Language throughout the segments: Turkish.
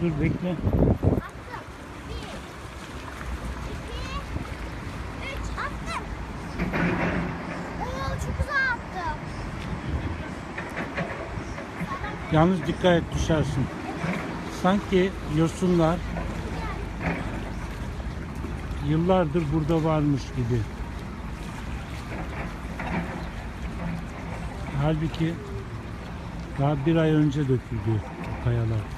Dur bekle. Yalnız dikkat et düşersin. Sanki yosunlar yıllardır burada varmış gibi. Halbuki daha bir ay önce döküldü kayalar.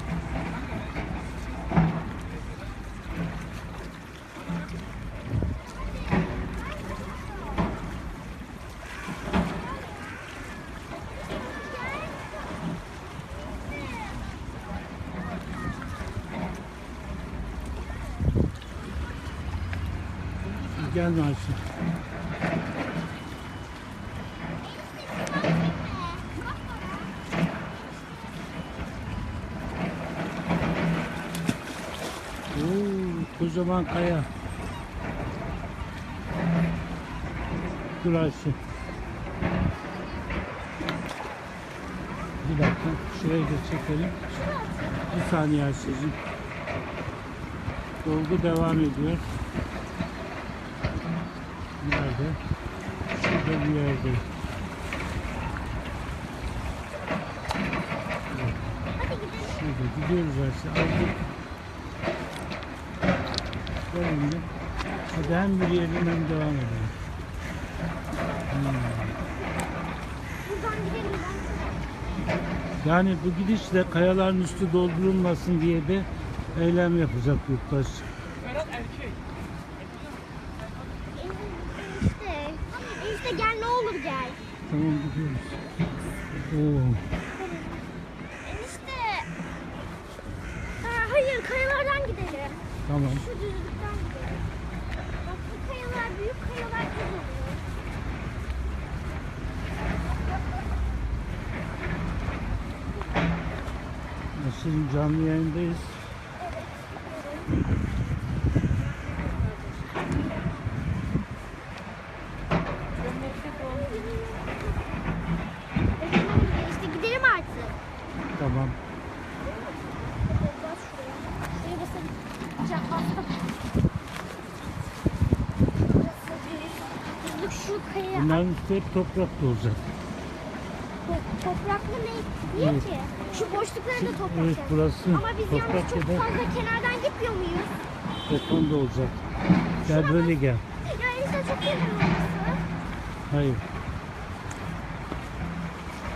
Gel Ayşe. Oo, kocaman kaya. Dur Ayşe. Bir dakika şuraya geç çekelim. Bir saniye Ayşe'cim. Dolgu devam ediyor. Nerede? Şurada bir yerde. Şurada gidiyoruz Ayşe. Aldık. Onu. Hadi hem yürüyelim hem devam edelim. Yani bu gidişle kayaların üstü doldurulmasın diye de eylem yapacak yurttaş. Olur gel. Tamam gidiyoruz. Oo. Enişte. Ha, hayır kayalardan gidelim. Tamam. Şu düzlükten gidelim. Bak bu kayalar büyük kayalar oluyor. Şimdi canlı yayındayız. İşte gidelim artık. Tamam. Bas şuraya. Şuraya basalım. Can bastım. Burası bir düzlük şu kaya. Bunların üstü hep topraklı olacak. To- topraklı ne? Niye Evet. ki? Şu boşlukları da toprak. Evet, burası Ama biz yalnız toprak çok ya da- fazla kenardan gitmiyor muyuz? Beton da olacak. Gel böyle gel. Ya işte çok orası. Hayır.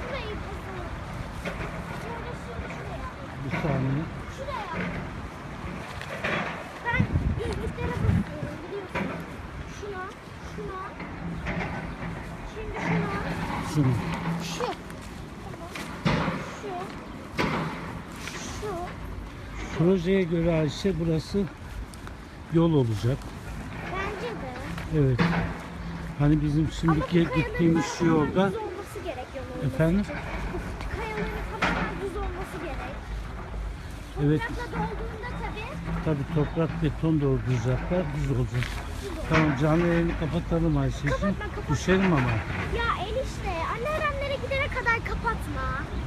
Şurayı basalım. Şöyle şu- şuraya. Bir saniye. Şuraya. Ben düzlüklere basıyorum biliyorsun. Şimdi şuna. Şunu. Şu. Tamam. Şu. Şu. Projeye göre Ayşe burası yol olacak. Bence de. Evet. Hani bizim şimdiki gittiğimiz şu yolda Efendim? kayaların tamamen düz olması gerek. Evet. Toprakla dolduğunda tabii tabii toprak beton dolduracaklar. Düz olacak. Tamam canlı yayını kapatalım Ayşe'cim. Kapatma, kapatma. Düşerim ama. Ya enişte anneannemlere gidene kadar kapatma.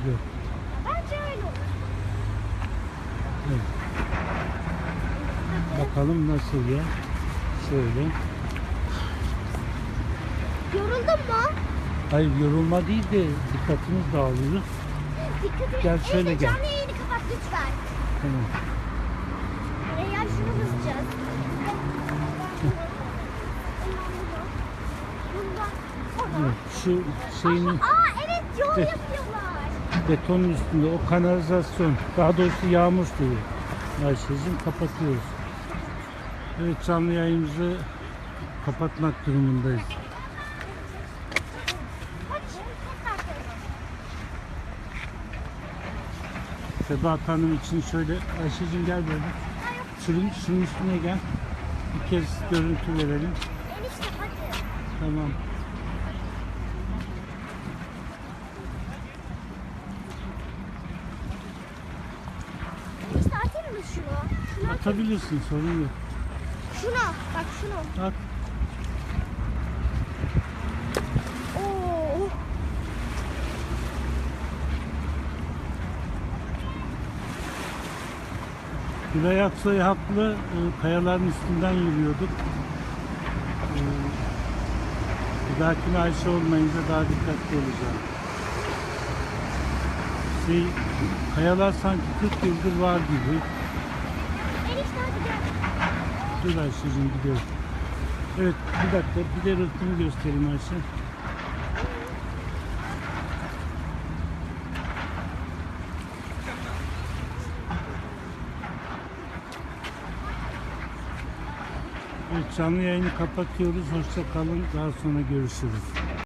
Yok. Bence öyle olur. Evet. Bakalım nasıl ya. Şöyle. Yoruldun mu? Hayır yorulma değil de dikkatimiz dağılıyor. Dikkat et. Gel şöyle Enişte, gel. Canlı yayını kapat lütfen. Tamam. Şunu. Evet, şu şeyin Aa evet yol yapıyorlar. betonun üstünde o kanalizasyon daha doğrusu yağmur suyu. Ayşe'cim kapatıyoruz. Evet canlı yayımızı kapatmak durumundayız. Bak şimdi tekrar koyalım. Sebat Hanım için şöyle Ayşe'cim gel böyle. Şunun, şunun üstüne gel. Bir kez görüntü verelim. enişte hadi. Tamam. Enişte atayım mı şunu? Şunu at. Atabilirsin sorun yok. Şunu bak şunu. At. Oo. Gülay Aksoy haklı. Ee, Kayaların üstünden yürüyorduk. Bir dahakine Ayşe olmayınca daha dikkatli olacağım. Şey, kayalar sanki 40 yıldır var gibi. Dur Ayşe'cim gidiyorum. Evet bir dakika bir de rıhtımı göstereyim Ayşe. Evet canlı yayını kapatıyoruz. Hoşça kalın. Daha sonra görüşürüz.